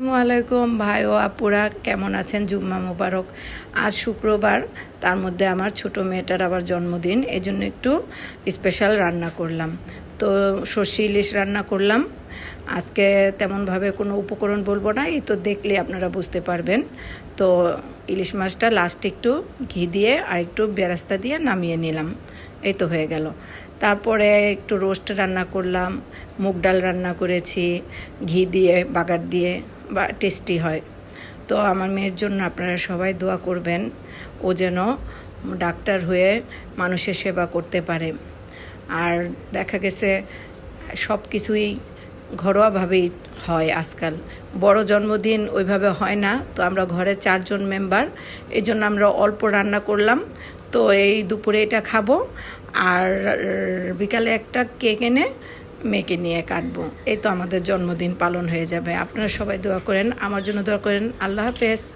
আলাইকুম ভাই ও আপুরা, কেমন আছেন? জুম্মা মুবারক। আজ শুক্রবার, তার মধ্যে আমার ছোট মেয়েটার আবার জন্মদিন এই জন্য একটু স্পেশাল রান্না করলাম। তো সর্ষে ইলিশ রান্না করলাম। আজকে তেমনভাবে কোনো উপকরণ বলব না, এই তো দেখলে আপনারা বুঝতে পারবেন। তো ইলিশ মাছটা লাস্ট একটু ঘি দিয়ে আর একটু বেরাস্তা দিয়ে নামিয়ে নিলাম। এই তো হয়ে গেল। তারপরে একটু রোস্ট রান্না করলাম, মুগ ডাল রান্না করেছি, ঘি দিয়ে, বাগার দিয়ে। বা টেস্টি হয়। তো আমার মেয়ের জন্য আপনারা সবাই দোয়া করবেন, ও যেন ডাক্তার হয়ে মানুষের সেবা করতে পারে। আর দেখা গেছে, সব কিছুই ঘরোয়াভাবেই হয় আজকাল। বড় জন্মদিন ওইভাবে হয় না, তো আমরা ঘরে চারজন মেম্বার এই জন্য আমরা অল্প রান্না করলাম। তো এই দুপুরে এটা খাব, আর বিকালে একটা কেক এনে মেয়েকে নিয়ে কাটবো। এই তো আমাদের জন্মদিন পালন হয়ে যাবে। আপনারা সবাই দোয়া করেন। আমার জন্য দোয়া করেন। আল্লাহ হাফেজ।